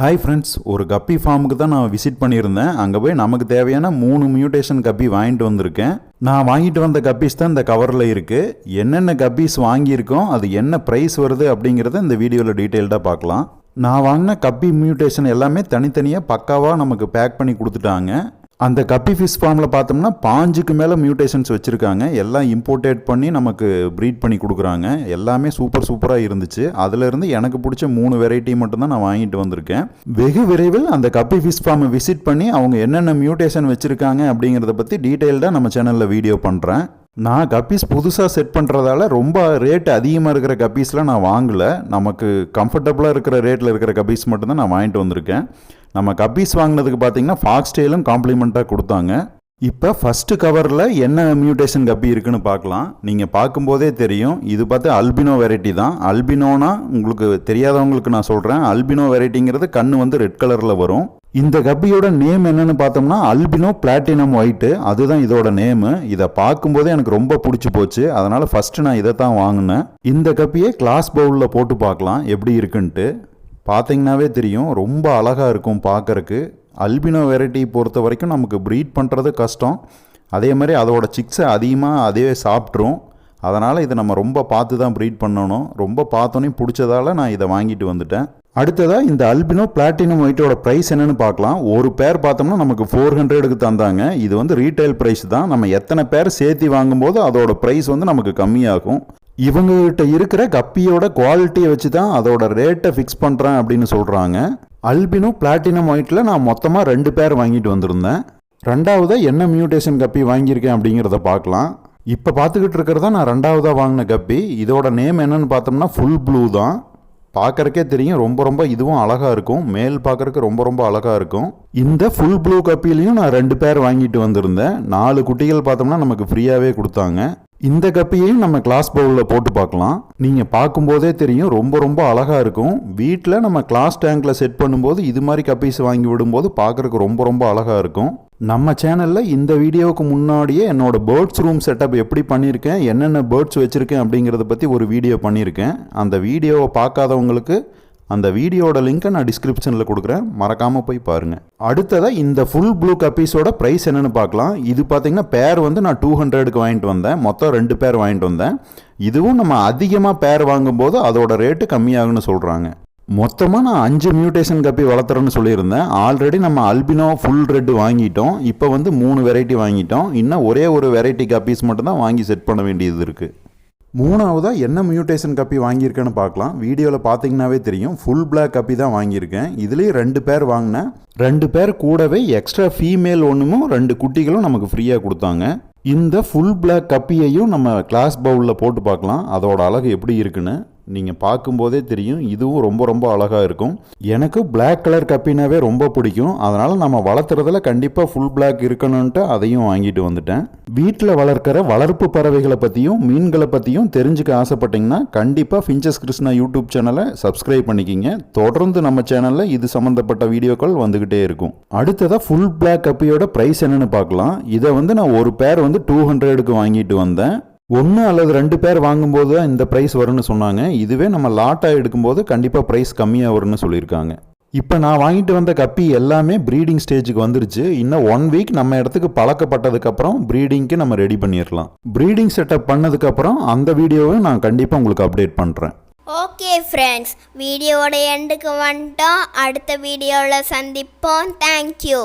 Hi friends ஒரு கப்பி ஃபார்முக்கு தான் நான் விசிட் பண்ணியிருந்தேன். அங்கே போய் நமக்கு தேவையான மூணு மியூட்டேஷன் கப்பி வாங்கிட்டு வந்திருக்கேன். நான் வாங்கிட்டு வந்த கப்பீஸ் தான் இந்த கவரில் இருக்குது என்னென்ன கப்பீஸ் வாங்கியிருக்கோம் அது என்ன ப்ரைஸ் வருது அப்படிங்கிறத இந்த வீடியோவில் டீட்டெயில்டாக பார்க்கலாம். நான் வாங்கின கப்பி மியூட்டேஷன் எல்லாமே தனித்தனியாக பக்காவாக நமக்கு பேக் பண்ணி கொடுத்துட்டாங்க. அந்த கப்பி ஃபிஷ் ஃபார்மில் பார்த்தோம்னா பாஞ்சுக்கு மேலே மியூட்டேஷன்ஸ் வச்சுருக்காங்க. எல்லாம் இம்போர்ட்டேட் பண்ணி நமக்கு ப்ரீட் பண்ணி கொடுக்குறாங்க. எல்லாமே சூப்பர் சூப்பராக இருந்துச்சு. அதுலேருந்து எனக்கு பிடிச்ச மூணு வெரைட்டி மட்டும்தான் நான் வாங்கிட்டு வந்திருக்கேன். வெகு விரைவில் அந்த கப்பி ஃபிஷ் ஃபார்மை விசிட் பண்ணி அவங்க என்னென்ன மியூட்டேஷன் வச்சுருக்காங்க அப்படிங்கிறத பற்றி டீட்டெயில்டாக நம்ம சேனலில் வீடியோ பண்ணுறேன் நான் கப்பீஸ் புதுசாக செட் பண்ணுறதால ரொம்ப ரேட் அதிகமாக இருக்கிற கப்பீஸ்லாம் நான் வாங்கலை. நமக்கு கம்ஃபர்டபுளாக இருக்கிற ரேட்டில் இருக்கிற கப்பீஸ் மட்டும்தான் நான் வாங்கிட்டு வந்திருக்கேன். நம்ம கப்பீஸ் வாங்கினதுக்கு பார்த்தீங்கன்னா ஃபாக்ஸ்டெயிலும் காம்ப்ளிமெண்ட்டாக கொடுத்தாங்க. இப்போ ஃபஸ்ட்டு கவரில் என்ன மியூட்டேஷன் கப்பி இருக்குன்னு பார்க்கலாம். நீங்கள் பார்க்கும்போதே தெரியும். இது பார்த்து அல்பினோ வெரைட்டி தான். அல்பினோனா உங்களுக்கு தெரியாதவங்களுக்கு நான் சொல்கிறேன் அல்பினோ வெரைட்டிங்கிறது கண் வந்து ரெட் கலரில் வரும். இந்த கப்பியோட நேம் என்னன்னு பார்த்தோம்னா அல்பினோ பிளாட்டினம் ஒயிட்டு அதுதான் இதோட நேமு இதை பார்க்கும்போதே எனக்கு ரொம்ப பிடிச்சி போச்சு. அதனால் ஃபஸ்ட்டு நான் இதை தான் வாங்கினேன். இந்த கப்பியை கிளாஸ் பவுலில் போட்டு பார்க்கலாம். எப்படி இருக்குன்ட்டு. பார்த்தீங்கன்னாவே தெரியும். ரொம்ப அழகாக இருக்கும் பார்க்கறக்கு அல்பினோ வெரைட்டி பொறுத்த வரைக்கும் நமக்கு ப்ரீட் பண்ணுறது கஷ்டம். அதே மாதிரி அதோட சிக்ஸை அதிகமாக அதே சாப்பிட்ரும் அதனால் இதை நம்ம ரொம்ப பார்த்து தான் ப்ரீட் பண்ணணும். ரொம்ப பார்த்தோன்னே பிடிச்சதால நான் இதை வாங்கிட்டு வந்துட்டேன். அடுத்ததாக இந்த அல்பினோ பிளாட்டினம் ஒயிட்டோட ப்ரைஸ் என்னென்னு பார்க்கலாம். ஒரு பேர் பார்த்தோம்னா நமக்கு ஃபோர் ஹண்ட்ரடுக்கு தந்தாங்க. இது வந்து ரீட்டைல் ப்ரைஸ் தான். நம்ம எத்தனை பேர் சேர்த்து வாங்கும்போது அதோட ப்ரைஸ் வந்து நமக்கு கம்மியாகும். இவங்ககிட்ட இருக்கிற கப்பியோட குவாலிட்டியை வச்சு தான் அதோட ரேட்டை ஃபிக்ஸ் பண்ணுறேன் அப்படின்னு சொல்கிறாங்க அல்பினோ பிளாட்டினம் ஒயிட்டில் நான் மொத்தமாக ரெண்டு பேர் வாங்கிட்டு வந்திருந்தேன். ரெண்டாவதாக என்ன மியூட்டேஷன் கப்பி வாங்கியிருக்கேன் அப்படிங்கிறத பார்க்கலாம். இப்போ பார்த்துக்கிட்டு இருக்கிறதா நான் ரெண்டாவதாக வாங்கின கப்பி. இதோட நேம் என்னன்னு பார்த்தோம்னா ஃபுல் ப்ளூ தான். பார்க்கறக்கே தெரியும். ரொம்ப ரொம்ப இதுவும் அழகாக இருக்கும். மேல் பார்க்கறக்கு ரொம்ப ரொம்ப அழகாக இருக்கும். இந்த ஃபுல் ப்ளூ கப்பிலையும் நான் ரெண்டு பேர் வாங்கிட்டு வந்திருந்தேன். நாலு குட்டிகள் பார்த்தோம்னா நமக்கு ஃப்ரீயாகவே கொடுத்தாங்க. இந்த கப்பியையும் நம்ம கிளாஸ் பவுலில் போட்டு பார்க்கலாம். நீங்கள் பார்க்கும்போதே தெரியும். ரொம்ப ரொம்ப அழகாக இருக்கும். வீட்டில் நம்ம கிளாஸ் டேங்க்கில் செட் பண்ணும்போது இது மாதிரி கப்பீஸ் வாங்கி விடும்போது பார்க்குறக்கு ரொம்ப ரொம்ப அழகாக இருக்கும். நம்ம சேனலில் இந்த வீடியோவுக்கு முன்னாடியே என்னோட பேர்ட்ஸ் ரூம் செட்டப் எப்படி பண்ணியிருக்கேன் என்னென்ன பேர்ட்ஸ் வச்சுருக்கேன் அப்படிங்கிறத பற்றி ஒரு வீடியோ பண்ணியிருக்கேன். அந்த வீடியோவை பார்க்காதவங்களுக்கு அந்த வீடியோட லிங்க்கை நான் டிஸ்கிரிப்ஷனில் கொடுக்குறேன். மறக்காமல் போய் பாருங்கள் அடுத்ததாக இந்த ஃபுல் ப்ளூ கப்பீஸோட ப்ரைஸ் என்னென்னு பார்க்கலாம். இது பார்த்திங்கன்னா பேர் வந்து நான் டூ ஹண்ட்ரடுக்கு வாங்கிட்டு வந்தேன். மொத்தம் ரெண்டு பேர் வாங்கிட்டு வந்தேன். இதுவும் நம்ம அதிகமாக பேர் வாங்கும்போது அதோட ரேட்டு கம்மியாகுன்னு சொல்கிறாங்க மொத்தமாக நான் அஞ்சு மியூட்டேஷன் கப்பி வளர்த்துறேன்னு சொல்லியிருந்தேன். ஆல்ரெடி நம்ம அல்பினோ ஃபுல் ரெட்டு வாங்கிட்டோம். இப்போ வந்து மூணு வெரைட்டி வாங்கிட்டோம். இன்னும் ஒரே ஒரு வெரைட்டி கப்பீஸ் மட்டும்தான் வாங்கி செட் பண்ண வேண்டியது இருக்குது மூணாவதாக என்ன மியூட்டேஷன் கப்பி வாங்கியிருக்கேன்னு பார்க்கலாம். வீடியோவில் பார்த்தீங்கன்னாவே தெரியும். ஃபுல் பிளாக் கப்பி தான் வாங்கியிருக்கேன். இதுலேயும் ரெண்டு பேர் வாங்கினேன். ரெண்டு பேர் கூடவே எக்ஸ்ட்ரா ஃபீமேல் ஒன்றுமும் ரெண்டு குட்டிகளும் நமக்கு ஃப்ரீயாக கொடுத்தாங்க. இந்த ஃபுல் பிளாக் கப்பியையும் நம்ம கிளாஸ் பவுலில் போட்டு பார்க்கலாம். அதோட அழகு எப்படி இருக்குன்னு. நீங்கள் பார்க்கும்போதே தெரியும். இதுவும் ரொம்ப ரொம்ப அழகாக இருக்கும். எனக்கு பிளாக் கலர் கப்பினாவே ரொம்ப பிடிக்கும். அதனால் நம்ம வளர்த்துறதுல கண்டிப்பாக ஃபுல் பிளாக் இருக்கணும்ன்ட்டு அதையும் வாங்கிட்டு வந்துட்டேன். வீட்டில் வளர்க்குற வளர்ப்பு பறவைகளை பற்றியும் மீன்களை பற்றியும் தெரிஞ்சுக்க ஆசைப்பட்டீங்கன்னா கண்டிப்பாக ஃபின்ச்சஸ் கிருஷ்ணா யூடியூப் சேனலை சப்ஸ்கிரைப் பண்ணிக்கிங்க. தொடர்ந்து நம்ம சேனலில் இது சம்மந்தப்பட்ட வீடியோக்கள் வந்துக்கிட்டே இருக்கும். அடுத்ததாக ஃபுல் பிளாக் கப்பியோட ப்ரைஸ் என்னென்னு பார்க்கலாம். இதை வந்து நான் ஒரு பேர் வந்து டூ ஹண்ட்ரடுக்கு வாங்கிட்டு வந்தேன். ஒன்று அல்லது ரெண்டு பேர் வாங்கும்போது தான் இந்த ப்ரைஸ் வரும்னு சொன்னாங்க. இதுவே நம்ம லாட்டாக எடுக்கும்போது கண்டிப்பாக ப்ரைஸ் கம்மியாக வரும்னு சொல்லியிருக்காங்க. இப்போ நான் வாங்கிட்டு வந்த கப்பி எல்லாமே ப்ரீடிங் ஸ்டேஜுக்கு வந்துருச்சு. இன்னும் ஒன் வீக் நம்ம இடத்துக்கு பழக்கப்பட்டதுக்கப்புறம் ப்ரீடிங்க்கு நம்ம ரெடி பண்ணிடலாம் ப்ரீடிங் செட்டப் பண்ணதுக்கப்புறம் அந்த வீடியோவை நான் கண்டிப்பாக உங்களுக்கு அப்டேட் பண்ணுறேன் ஓகே ஃப்ரெண்ட்ஸ் வீடியோவோட எண்டுக்கு வந்துட்டோம். அடுத்த வீடியோவில் சந்திப்போம். தேங்க்யூ